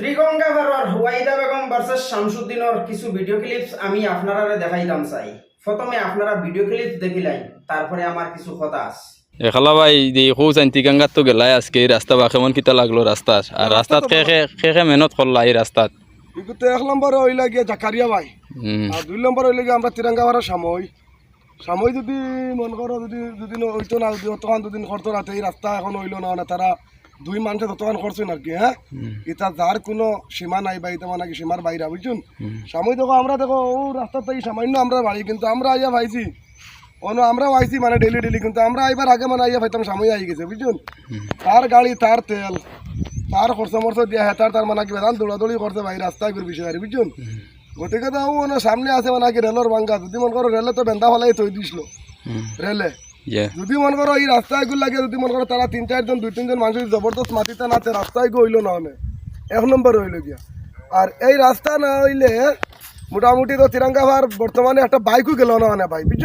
ত্রিগঙ্গা ভারর ওয়াইদা বেগম ভার্সেস শামসুদ্দিনের কিছু video clips আমি আপনারা দেখাইতাম চাই। প্রথমে আপনারা ভিডিও ক্লিপস দেখিলাই তারপরে আমার কিছু কথা আছে। এখালা ভাই দি খু জানতি গঙ্গাত তো গেলাই আজকে এই রাস্তা বা কেমন কিতা লাগল রাস্তার আর রাস্তাত খে খে খে খে মেহনত করলা এই রাস্তাত কিন্তু এক নম্বর হইলে গিয়ে জাকারিয়া ভাই। হুম আর দুই নম্বর হইলে গিয়ে আমরা তিরঙ্গা ভাড়া সাময়। সাময় যদি মন করো যদি দুদিন হইতো না যদি অতখান দুদিন করতো না এই রাস্তা এখন হইল না না তারা দুই মানুষে ততখান করছে আর কি হ্যাঁ? এটা যার কোনো সীমা নাই বা এটা মানে কি সীমার বাইরে বুঝছুন? সাময় দেখো আমরা দেখো ও রাস্তার থেকে সামান্য আমরা বাড়ি কিন্তু আমরা আইয়া ভাইছি। অন্য আমরাও আইছি মানে ডেলি ডেলি কিন্তু আমরা আইবার আগে মানে আইয়া ভাইতাম সাময় আই গেছে বুঝছুন? তার গাড়ি তার তেল তার খরচ মরচ দিয়া হেতার তার মানে কি বেদান দৌড়াদৌড়ি করছে ভাই রাস্তায় করে বিষয় আর বুঝছুন? গতিকে তো ও মানে সামনে আছে মানে কি রেলের বাঙ্গা যদি মন করো রেলে তো বেন্দা ফেলাই থই দিছিল। রেলে। যদি মন করো এই রাস্তায়গুলো লাগে যদি মন করো তারা তিন চারজন দুই তিনজন মানুষ জবরদস্ত মাটিতে নাচে রাস্তায় গো না হলে এক নম্বর হইল গিয়া। আর এই রাস্তা না হইলে মোটামুটি তো তিরঙ্গা ভার বর্তমানে একটা বাইকও গেল না মানে ভাই বুঝছ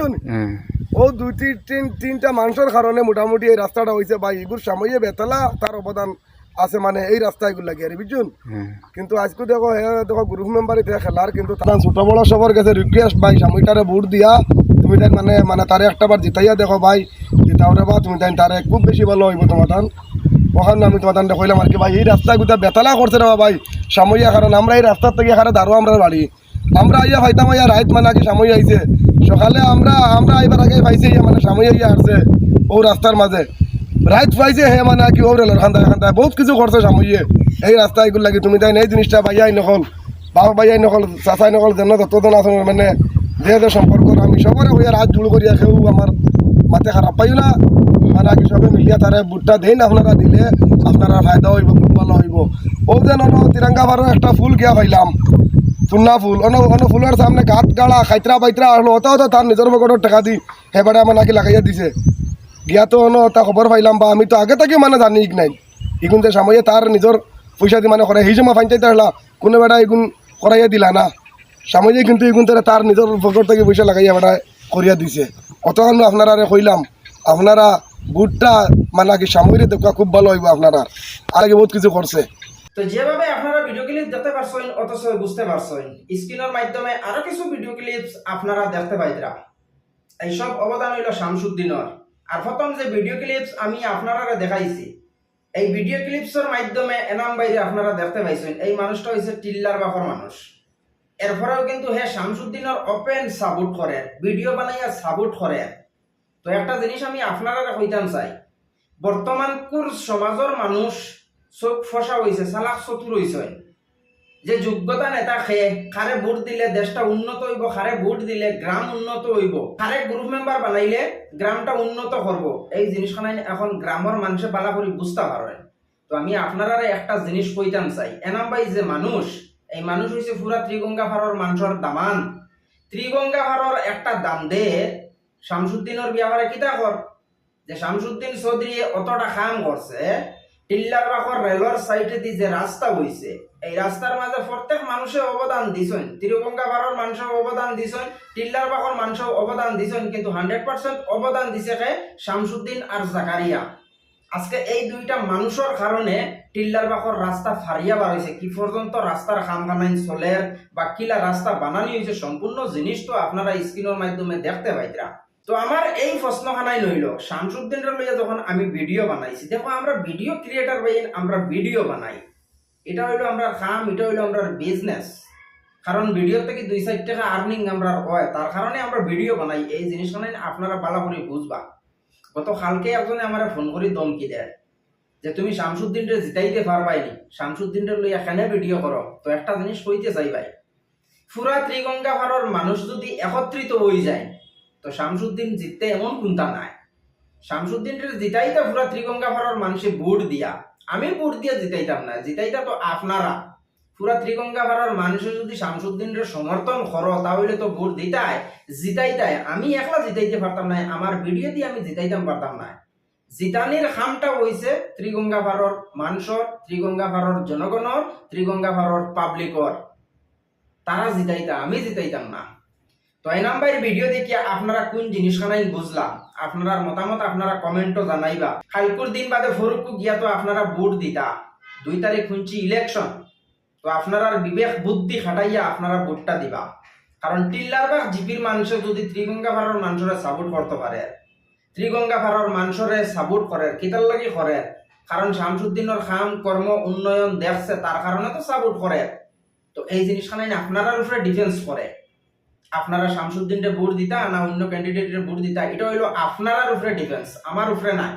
ও দুই তিন তিন তিনটা মানুষের কারণে মোটামুটি এই রাস্তাটা হয়েছে ভাই এগুর সাময়ে বেতলা তার অবদান আছে মানে এই রাস্তাগুলো লাগে আর বুঝছুন হুম কিন্তু আজকে দেখো দেখো গ্রুপ মেম্বার খেলার কিন্তু ছোট বড় সবার কাছে রিকোয়েস্ট ভাই সাময়িটারে ভোট দিয়া তুমি তাই মানে মানে তারে একটা বার জিতাইয়া দেখো ভাই জিতাওরে বা, তুমি তাই তারে খুব বেশি ভালো হইব তোমার তান ওখানে আমি তোমার তান কইলাম আর কি ভাই, এই রাস্তা গুতা বেতালা করছে রে ভাই সাময়িয়া কারণ আমরা এই রাস্তার থেকে এখানে দাঁড়ো আমরা বাড়ি। আমরা আইয়া ভাইতাম আইয়া রাইত মানে কি সাময়িক আইছে। সকালে আমরা আমরা আইবার আগে পাইছে মানে সাময়িক আইয়া আসছে ও রাস্তার মাঝে। রাইত পাইছে হে মানে কি ওর রেলের খান্দায় খান্দায় বহুত কিছু করছে সাময়িয়ে এই রাস্তা এগুলো লাগি তুমি তাই এই জিনিসটা বাইয়াই নকল বাবা বাইয়াই নকল চাচাই নকল যেন ততজন আছে মানে যে সম্পর্ক আমি সবরে হইয়া রাত জুড় করিয়া খেউ আমার মাতে খারাপ পাইও না। মানে কি সবে মিলিয়া তারে বুটটা দেন আপনারা দিলে আপনারা ফায়দা হইব খুব ভালো হইব ও যেন তিরঙ্গা বারো একটা ফুল গিয়া পাইলাম। চুন্না ফুল অন্য অন্য ফুলের সামনে গাত গাড়া খাইতরা বাইতরা আসলো ওটাও তো তার নিজের পকেটের টাকা দি হেবারে আমার নাকি লাগাইয়া দিছে। গিয়া তো অন্য তা খবর পাইলাম বা আমি তো আগে থেকে মানে জানি ইক নাই। ইগুন যে সাময়ে তার নিজের পয়সা দি মানে করে সেই সময় ফাইন চাইতে কোনো বেটা ইগুন করাইয়া দিলা না। সাময়ে কিন্তু ইগুন তারা তার নিজের পকেট থেকে পয়সা লাগাইয়া বেটা করিয়া দিছে। অতক্ষণ আপনারা কইলাম আপনারা বুটটা মানে কি সাময়িক দেখা খুব ভালো হইব আপনারা আগে বহুত কিছু করছে তো যেভাবে আপনারা ভিডিও ক্লিপ দেখতে পারছেন, অথচ বুঝতে পারছেন স্ক্রিনের মাধ্যমে আরও কিছু ভিডিও ক্লিপস আপনারা দেখতে পাইতরা এইসব অবদান হইল শামসুদ্দিনের। আর প্রথম যে ভিডিও ক্লিপস আমি আপনারা দেখাইছি, এই ভিডিও ক্লিপসের মাধ্যমে এনাম বাইরে আপনারা দেখতে পাইছেন, এই মানুষটা হয়েছে টিল্লার বাখর মানুষ। এরপরেও কিন্তু হে শামসুদ্দিনের ওপেন সাপোর্ট করে ভিডিও বানাইয়া সাপোর্ট করে। তো একটা জিনিস আমি আপনারা কইতাম চাই, বর্তমান কুর সমাজের মানুষ চোখ ফসা হয়েছে চালাক চতুর হয়েছে যে যোগ্যতা নেতা খেয়ে খারে ভোট দিলে দেশটা উন্নত হইব খারে ভোট দিলে গ্রাম উন্নত হইব খারে গ্রুপ মেম্বার বানাইলে গ্রামটা উন্নত করব। এই জিনিসখান এখন গ্রামের মানুষে বালা করে বুঝতে পারেন তো আমি আপনারা একটা জিনিস কইতাম চাই, এনাম ভাই যে মানুষ এই মানুষ হইছে পুরা ত্রিগঙ্গা ফারর মানুষের দামান। ত্রিগঙ্গা ফারর একটা দাম দে, শামসুদ্দিনের বিয়াবারে কিতা কর? যে শামসুদ্দিন চৌধুরী অতটা খাম করছে টিল্লার বাখর রেলর সাইডে দি যে রাস্তা হইছে এই রাস্তার মাঝে প্রত্যেক মানুষে অবদান দিছেন। তিরুগঙ্গা বারোর মানুষের অবদান দিছেন টিল্লার বাখর মানুষের অবদান দিছেন, কিন্তু হান্ড্রেড পার্সেন্ট অবদান দিছে কে শামসুদ্দিন আর জাকারিয়া আজকে এই দুইটা মানুষের কারণে টিল্লার বাখর রাস্তা ফারিয়া হয়েছে কি পর্যন্ত রাস্তার খাম বানাইন চলের বা কিলা রাস্তা বানানি হয়েছে সম্পূর্ণ জিনিস তো আপনারা স্ক্রিনের মাধ্যমে দেখতে পাইতরা তো আমার এই প্রশ্নখানাই লইল শামসুদ্দিনের লইয়া যখন আমি ভিডিও বানাইছি, দেখো আমরা ভিডিও ক্রিয়েটার ভাই আমরা ভিডিও বানাই। এটা হইল আমরা কাম, এটা হইল আমরা বিজনেস কারণ ভিডিও থেকে দুই চার টাকা আর্নিং আমরা হয় তার কারণে আমরা ভিডিও বানাই। এই জিনিসখানে আপনারা ভালো করে বুঝবা। গত কালকে একজনে আমার ফোন করে দমকি দেয় যে তুমি শামসুদ্দিনরে জিতাইতে পারবাইনি শামসুদ্দিনরে লইয়া কেন ভিডিও করো তো একটা জিনিস কইতে চাই ভাই। পুরা ত্রিগঙ্গা ভারর মানুষ যদি একত্রিত হয়ে যায়, তো শামসুদ্দিন জিততে এমন কোনটা নাই। শামসুদ্দিনের জিতাইতা পুরা ত্রিগঙ্গা ভারর মানুষে ভোট দিয়া। আমি ভোট দিয়া জিতাইতাম না। জিতাইতা তো আপনারা। পুরা ত্রিগঙ্গা ভারর মানুষে যদি শামসুদ্দিনের সমর্থন করো, তাহলে তো ভোট দিতাই জিতাইতাই আমি একলা জিতাইতে পারতাম না, আমার ভিডিও দিয়ে আমি জিতাইতাম পারতাম না। জিতানির খামটা হইছে ত্রিগঙ্গা ভারর মানুষর, ত্রিগঙ্গা ভারর জনগণর, ত্রিগঙ্গা ভারর পাবলিকর তারা জিতাইতা, আমি জিতাইতাম না। তো এই নাম্বার ভিডিও দেখিয়া আপনারা কোন জিনিসখানাই বুঝলাম? আপনারা মতামত আপনারা কমেন্টও জানাইবা। কালকুর দিন বাদে ফরুকু গিয়া তো আপনারা ভোট দিতা। দুই তারিখ শুনছি ইলেকশন তো আপনারা বিবেক বুদ্ধি খাটাইয়া আপনারা ভোটটা দিবা। কারণ টিল্লার বা জিপির মানুষ যদি ত্রিগঙ্গা ভাড়ার মানুষরে সাপোর্ট করতে পারে। ত্রিগঙ্গা ভাড়ার মানুষরে সাপোর্ট করে, কিতার লাগি করে। কারণ শামসুদ্দিনের খাম কর্ম উন্নয়ন দেখছে, তার কারণে তো সাপোর্ট করে। তো এই জিনিসখানে আপনারা উপরে ডিফেন্স করে। আপনারা শামসুদ্দিনকে ভোট দিতা, না অন্য ক্যান্ডিডেটের ভোট দিতা, এটা হইল আপনারার উপরে ডিফেন্স আমার উপরে নাই।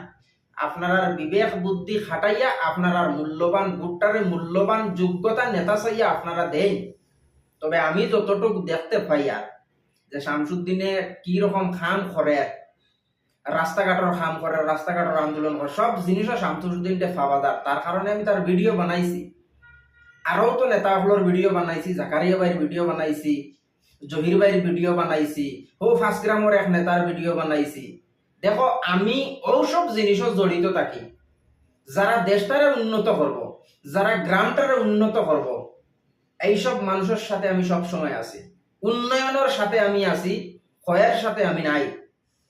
আপনারার বিবেক বুদ্ধি খাটাইয়া আপনারার মূল্যবান ভোটটারে মূল্যবান যোগ্যতা নেতা চাইয়া আপনারা দেন। তবে আমি যতটুকু দেখতে পাই আর, যে শামসুদ্দিনে কি রকম খাম করে রাস্তাঘাটের খাম করে রাস্তাঘাটের আন্দোলন করে, সব জিনিসও শামসুদ্দিনকে পাওয়া যায় তার কারণে আমি তার ভিডিও বানাইছি। আরও তো নেতাগুলোর ভিডিও বানাইছি, জাকারিয়া ভাইয়ের ভিডিও বানাইছি, জহির ভাইয়ের ভিডিও বানাইছি ও ফার্স্ট গ্রামের এক নেতার ভিডিও বানাইছি। দেখো, আমি ওসব জিনিসও জড়িত থাকি। যারা দেশটারে উন্নত করব, যারা গ্রামটারে উন্নত করব, এইসব মানুষের সাথে আমি সব সময় আছি। উন্নয়নের সাথে আমি আছি, ক্ষয়ের সাথে আমি নাই।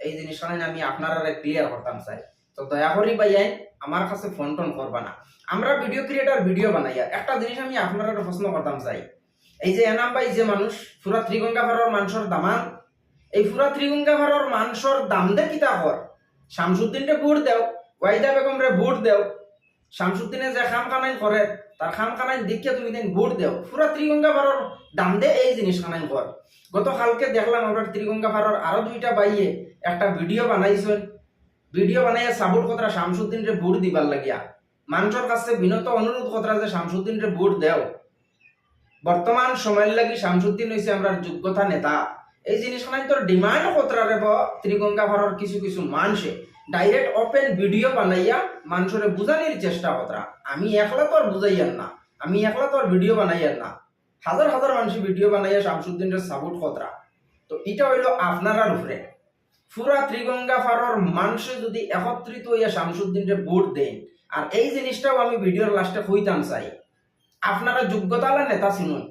এই জিনিসখানে আমি আপনারা ক্লিয়ার করতাম চাই তো দয়া করি ভাইয়াই আমার কাছে ফোন টোন করবা না। আমরা ভিডিও ক্রিয়েটার ভিডিও বানাইয়া, একটা জিনিস আমি আপনারা প্রশ্ন করতাম চাই এই যে এনাম ভাই যে মানুষ, পুরা ত্রিগঙ্গা ভাড়ার মানুষের দামান এই পুরা ত্রিগঙ্গা ভাড়ার মানুষের দাম দে কিতা কর শামসুদ্দিনকে ভোট দেও, ওয়াইদা বেগম রে ভোট দেও। শামসুদ্দিনে যে খাম কানাই করে তার খাম কানাই দেখিয়ে তুমি দিন ভোট দেও। পুরা ত্রিগঙ্গা ভাড়ার দাম দে এই জিনিস কানাই কর গতকালকে দেখলাম আমরা ত্রিগঙ্গা ভাড়ার আরও দুইটা বাইয়ে একটা ভিডিও বানাইছেন। ভিডিও বানাইয়া সাপোর্ট কথা শামসুদ্দিন রে ভোট দিবার লাগিয়া। মানুষের কাছে বিনত অনুরোধ কথা যে শামসুদ্দিন রে ভোট দেও। বর্তমান সময়ের লাগি শামসুদ্দিন হয়েছে আমরা যোগ্যতা নেতা। এই জিনিসখানে তোর ডিমান্ড রে ত্রিগঙ্গা ভারর কিছু কিছু মানুষে ডাইরেক্ট ওপেন ভিডিও বানাইয়া মানুষের বুঝানির চেষ্টা কতরা আমি একলা তোর বুঝাইয়ার না, আমি একলা তোর ভিডিও বানাইয়ার না। হাজার হাজার মানুষ ভিডিও বানাইয়া শামসুদ্দিনের সাপোর্ট কতরা তো এটা হইল আপনারার উপরে পুরা ত্রিগঙ্গা ফারর মানুষে যদি একত্রিত হইয়া শামসুদ্দিনকে ভোট দেন আর এই জিনিসটাও আমি ভিডিওর লাস্টে হইতাম চাই। আপনারা যোগ্যতালা নেতা চিনুন।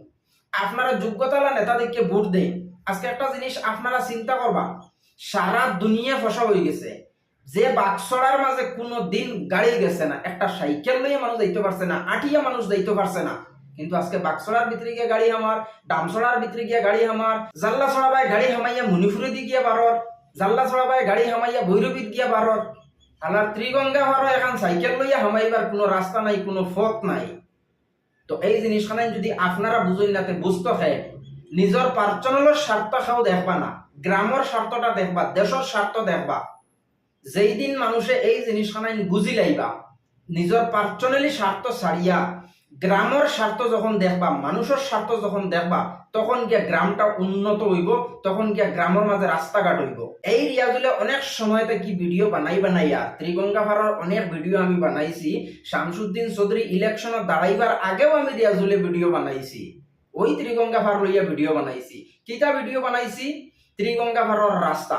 আপনারা যোগ্যতালা নেতাদেরকে ভোট দেন। আজকে একটা জিনিস আপনারা চিন্তা করবা, সারা দুনিয়া ফসা হয়ে গেছে। যে বাক্সড়ার মাঝে কোনো দিন গাড়ি গেছে না, একটা সাইকেল লইয়া মানুষ যাইতে পারছে না, আটিয়া মানুষ যাইতে পারছে না। কিন্তু আজকে বাক্সড়ার ভিতরে গিয়ে গাড়ি আমার ডামসড়ার ভিতরে গিয়ে গাড়ি আমার, জাল্লা ছড়া বাই গাড়ি হামাইয়া মণিপুরে দি গিয়া বারর, জাল্লা ছড়া বাই গাড়ি হামাইয়া ভৈরবীত গিয়া বারর। তালার ত্রিগঙ্গা ভারো এখন সাইকেল লইয়া হামাইবার কোনো রাস্তা নাই, কোনো পথ নাই। তো এই জিনিসখানে যদি আপনারা বুঝুন নাতে বুঝতে হয় নিজের পার্সোনালের স্বার্থ খাও দেখবা না। গ্রামের স্বার্থটা দেখবা দেশের স্বার্থ দেখবা। যেই দিন মানুষে এই জিনিসখানে বুঝি লাইবা নিজের পার্সোনালি স্বার্থ ছাড়িয়া গ্রামের স্বার্থ যখন দেখবা মানুষের স্বার্থ যখন দেখবা, তখন গিয়া গ্রামটা উন্নত হইব, তখন গিয়া গ্রামের মাঝে রাস্তাঘাট হইব। এই রিয়াজুলে অনেক সময়তে কি ভিডিও বানাই বানাইয়া ত্রিগঙ্গা ভাড়ার অনেক ভিডিও আমি বানাইছি। শামসুদ্দিন চৌধুরী ইলেকশনত দাঁড়াইবার আগেও আমি রিয়াজুলে ভিডিও বানাইছি। ওই ত্রিগঙ্গা ভার লইয়া ভিডিও বানাইছি। কিতা ভিডিও বানাইছি? ত্রিগঙ্গা ভারর রাস্তা।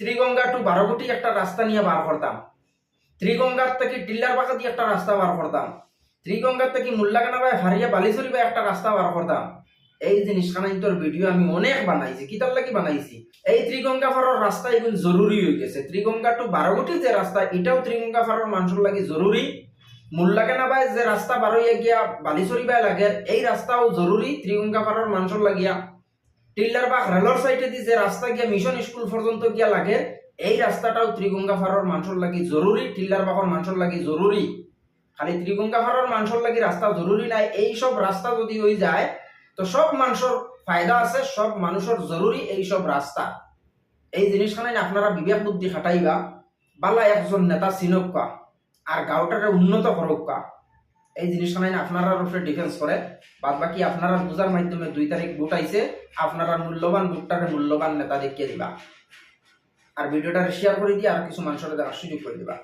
ত্রিগঙ্গা টু বারোগুটি একটা রাস্তা নিয়ে বার করতাম। ত্রিগঙ্গার থেকে টিল্লার পাকা দিয়ে একটা রাস্তা বার করতাম। ত্রিগঙ্গার থেকে মুল্লাকানা বাই হারিয়া বালিচুরি বাই একটা রাস্তা বার করতাম। এই জিনিসখানা তোর ভিডিও আমি অনেক বানাইছি। কিতার লাগি বানাইছি? এই ত্রিগঙ্গা ফারর রাস্তা এখন জরুরি হয়ে গেছে ত্রিগঙ্গা টু বারোগুটি যে রাস্তা, এটাও ত্রিগঙ্গা ফারর মানুষের লাগি জরুরি। মুল্লাকানা বাই যে রাস্তা বার হইয়া গিয়া বালিচুরি বাই লাগে, এই রাস্তাও জরুরি ত্রিগঙ্গা ফারর মানুষের লাগিয়া। টিল্লার বাগ রেলর সাইডে দিয়ে যে রাস্তা গিয়া মিশন স্কুল পর্যন্ত গিয়া লাগে, এই রাস্তাটাও ত্রিগঙ্গা ফারর মানুষের লাগি জরুরি টিল্লার বাগর মানুষের লাগি জরুরি খালি ত্রিগঙ্গা ফারর মানুষের লাগি রাস্তা জরুরি নাই, এই সব রাস্তা যদি হয়ে যায়, তো সব মানুষের ফায়দা আছে, সব মানুষের জরুরি এই সব রাস্তা এই জিনিসখানে আপনারা বিবেক বুদ্ধি খাটাইবা, বালা একজন নেতা চিনকা আর গাউটারের উন্নত হরক্কা এই জিনিসটা নাই, আপনারা উপরে ডিফেন্স করে। বাদ বাকি আপনারা বোঝার মাধ্যমে দুই তারিখ ভোট আইছে, আপনারা মূল্যবান ভোটটাকে মূল্যবান নেতা দেখিয়ে দিবা। আর ভিডিওটা শেয়ার করে দিয়ে আর কিছু মানুষের দেখার সুযোগ করে দিবা।